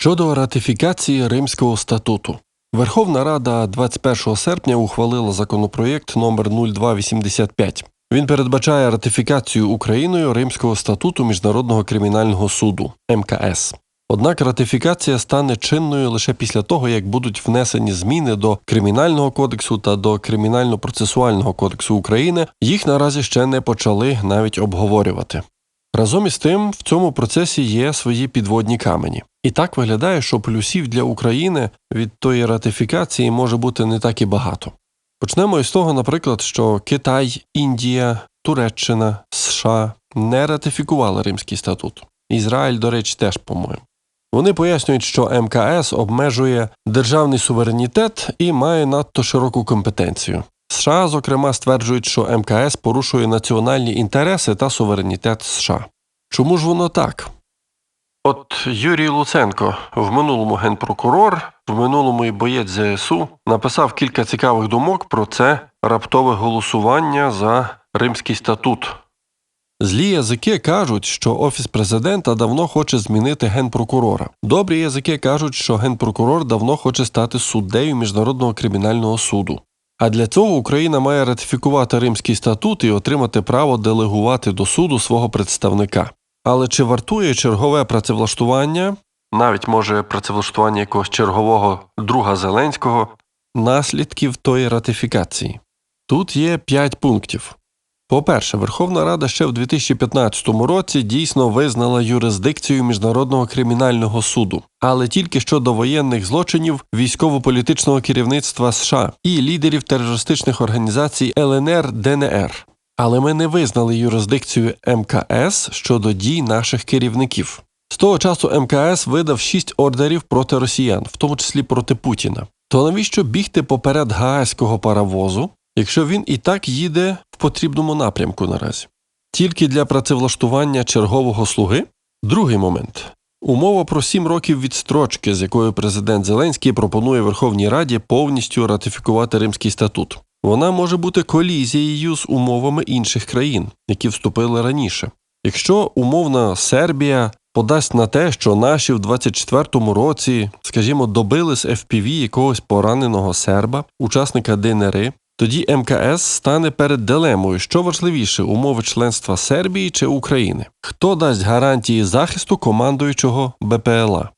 Щодо ратифікації Римського статуту. Верховна Рада 21 серпня ухвалила законопроєкт номер 0285. Він передбачає ратифікацію Україною Римського статуту Міжнародного кримінального суду МКС. Однак ратифікація стане чинною лише після того, як будуть внесені зміни до Кримінального кодексу та до Кримінально-процесуального кодексу України. Їх наразі ще не почали навіть обговорювати. Разом із тим, в цьому процесі є свої підводні камені. І так виглядає, що плюсів для України від тої ратифікації може бути не так і багато. Почнемо із того, наприклад, що Китай, Індія, Туреччина, США не ратифікували Римський статут. Ізраїль, до речі, теж, по-моєму. Вони пояснюють, що МКС обмежує державний суверенітет і має надто широку компетенцію. США, зокрема, стверджують, що МКС порушує національні інтереси та суверенітет США. Чому ж воно так? От Юрій Луценко, в минулому генпрокурор, в минулому і боєць ЗСУ, написав кілька цікавих думок про це раптове голосування за Римський статут. Злі язики кажуть, що офіс президента давно хоче змінити генпрокурора. Добрі язики кажуть, що генпрокурор давно хоче стати суддею міжнародного кримінального суду. А для цього Україна має ратифікувати Римський статут і отримати право делегувати до суду свого представника. Але чи вартує чергове працевлаштування, навіть може працевлаштування якогось чергового друга Зеленського, наслідків тої ратифікації? Тут є п'ять пунктів. По-перше, Верховна Рада ще в 2015 році дійсно визнала юрисдикцію Міжнародного кримінального суду, але тільки щодо воєнних злочинів військово-політичного керівництва США і лідерів терористичних організацій ЛНР ДНР. Але ми не визнали юрисдикцію МКС щодо дій наших керівників. З того часу МКС видав шість ордерів проти росіян, в тому числі проти Путіна. То навіщо бігти поперед гаазького паровозу, якщо він і так їде в потрібному напрямку наразі? Тільки для працевлаштування чергового слуги? Другий момент. Умова про сім років відстрочки, з якою президент Зеленський пропонує Верховній Раді повністю ратифікувати Римський статут. Вона може бути колізією з умовами інших країн, які вступили раніше. Якщо умовна Сербія подасть на те, що наші в 24-му році, скажімо, добили з FPV якогось пораненого серба, учасника ДНР, тоді МКС стане перед дилемою, що важливіше умови членства Сербії чи України. Хто дасть гарантії захисту командуючого БПЛА?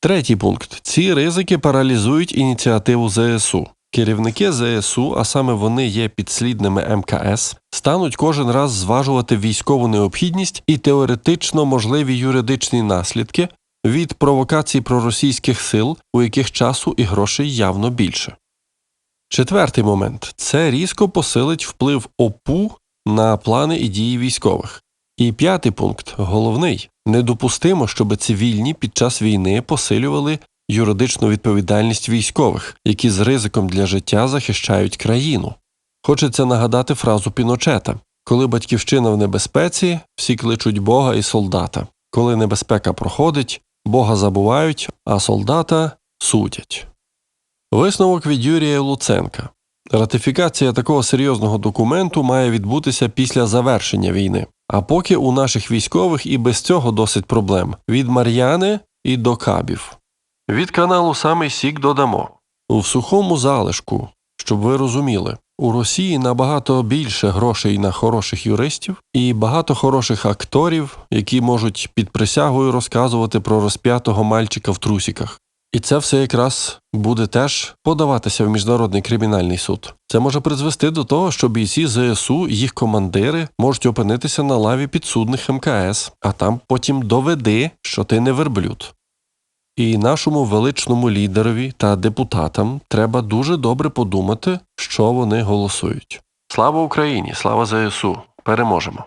Третій пункт: ці ризики паралізують ініціативу ЗСУ. Керівники ЗСУ, а саме вони є підслідними МКС, стануть кожен раз зважувати військову необхідність і теоретично можливі юридичні наслідки від провокацій проросійських сил, у яких часу і грошей явно більше. Четвертий момент це різко посилить вплив ОПУ на плани і дії військових. І п'ятий пункт головний недопустимо, щоб цивільні під час війни посилювали юридичну відповідальність військових, які з ризиком для життя захищають країну. Хочеться нагадати фразу Піночета коли батьківщина в небезпеці, всі кличуть Бога і солдата. Коли небезпека проходить, Бога забувають, а солдата судять. Висновок від Юрія Луценка. Ратифікація такого серйозного документу має відбутися після завершення війни. А поки у наших військових і без цього досить проблем від Мар'яни і до кабів. Від каналу Самий Сік додамо у сухому залишку, щоб ви розуміли, у Росії набагато більше грошей на хороших юристів і багато хороших акторів, які можуть під присягою розказувати про розп'ятого мальчика в трусіках. І це все якраз буде теж подаватися в міжнародний кримінальний суд. Це може призвести до того, що бійці ЗСУ, їх командири можуть опинитися на лаві підсудних МКС, а там потім доведи, що ти не верблюд. І нашому величному лідерові та депутатам треба дуже добре подумати, що вони голосують. Слава Україні! Слава ЗСУ! Переможемо!